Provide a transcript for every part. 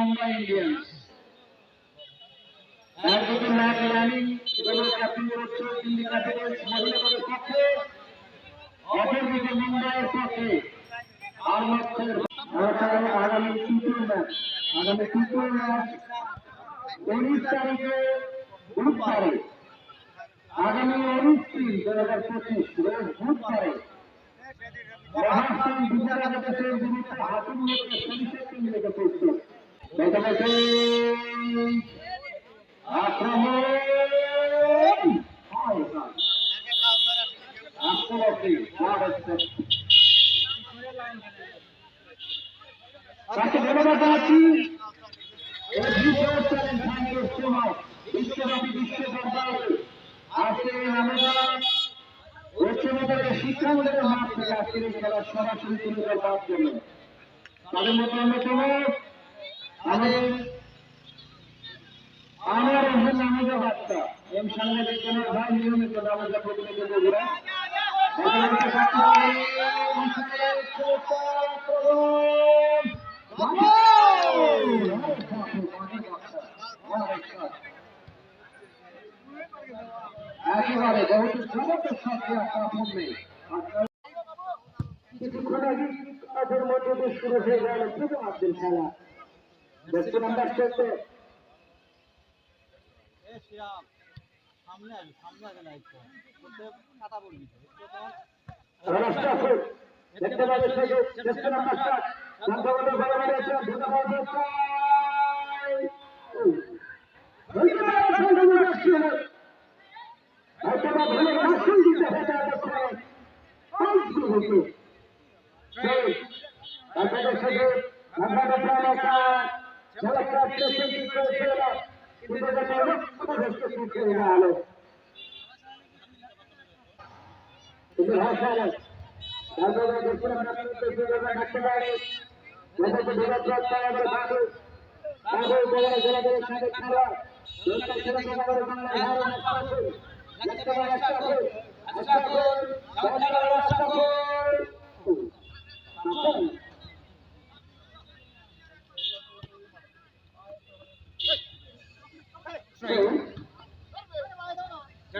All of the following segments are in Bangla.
মুম্বাই ইন্ডিয়ান্স আর মাত্র আগামী তৃতীয় ম্যাচ আগামী তৃতীয় ম্যাচ উনিশ তারিখে বুধবারে আগামী উনিশ তিন দু হাজার পঁচিশ রোজ বুধবারে মহাস্থান বিচারাগাতের বিরুদ্ধে হাতুম লোককে সরিষা তিন লেগে প্রস্তুত তাকে ধন্যবাদ জানাচ্ছি বিশ্বব্যাপী বিশ্ব দরবারে আজকে আমরা উচ্চমাধ্যমিক শিক্ষামূলক মাঠ থেকে আজকের খেলার সরাসরি তুলে ধরবার জন্য তাদের মধ্যে অন্যতম আমাদের আমার রহমান নামের বার্তা এম সাংবাদিক জনের ভাই নিয়মিত নামের প্রতিনিধি বগুড়া একেবারে কিছুক্ষণ আগে মধ্যে শুরু হয়ে গেল। প্রথম আব্দুল খেলা দেখতে নাম্বার চলছে এ শ্যাম সামনে আগে সামনে আগে লাইট করতে কাটা তোমার দেখতে যে দেখতে নাম্বার সাত সংখ্যাগত ভালো ভালো দিতে হতে হবে এলাকা খেলাটা প্রেসেন্ট করেছিল কিন্তু অনেক সমস্ত কিছু হয়ে গেল কিন্তু ভাষা তারপরে দেখছিলাম ডাকতে পারি যাদেরকে বিরাট রাস্তা আমাদের ভালো তারপরে জেলা জেলাদের সাথে খেলা লোকটা ছেলে আমাদের বাংলা হারে রাস্তা আছে আছে রাস্তা আছে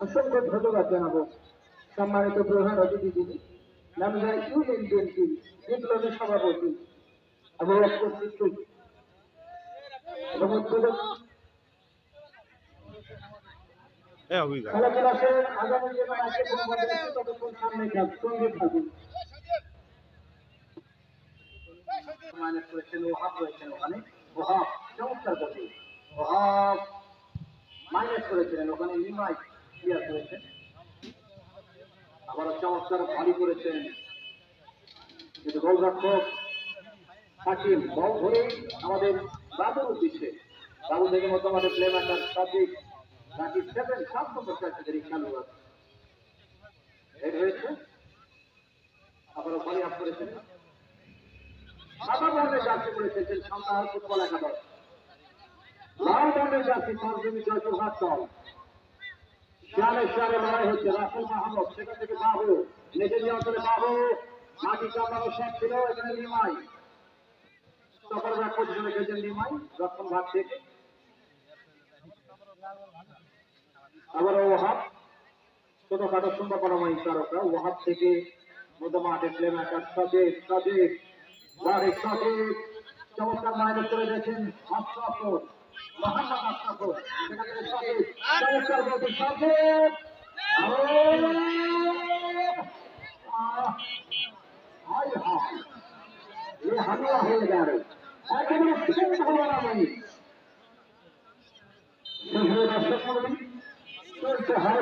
অসংখ্য ধন্যবাদ জানাব। সম্মানিত প্রধান অতিথি দিদি নামজা ইউনিয়ন বিএনপি বিপ্লবী সভাপতি এবং এ অভিজ্ঞ খেলা ক্লাসে আগামী যে ম্যাচে ততক্ষণ সামনে থাক সঙ্গে থাকুন মাইনাস করেছেন ওহাব রয়েছেন ওখানে ওহাব চমৎকার গতি ওহাব। মাইনাস করেছিলেন ওখানে নিমাই ক্লিয়ার করেছেন আবার চমৎকার ভারী করেছেন কিন্তু গোলরক্ষক বল ধরে আমাদের বাবুর উদ্দেশ্যে বাবু থেকে মতো আমাদের প্লে ম্যাটার সাকিব নাকি সেভেন সাত নম্বর প্র্যাকটিসের খেলা আছে হেড হয়েছে, আবারও ভারী আপ করেছেন সাদা বর্ণের জার্সি পরে এসেছেন সান্তাহার ফুটবল একাদশ। লাল বর্ণের জার্সি সরজমি জয়পুর হাট দল শিয়ালে শিয়ালে লড়াই হচ্ছে নিমাই। রক্ষণ ভাগ থেকে। আবার ওহাব ছোটখাটো সম্ভাবনাময়ী তারকা ওহাব থেকে মধ্যমাঠে প্লে ম্যাকার সাজেদ সাজেদ ওয়ারেক সাজেদ চমৎকার মাইনে করে দেখেন আশরাফুল মোহাম্মদ আশরাফুল চমৎকার গতি সাজেদ হাই হাই এ হামলা হয়ে গেল একেবারে সেকেন্ড হওয়ার প্রিয় দর্শক তোর চলছে হার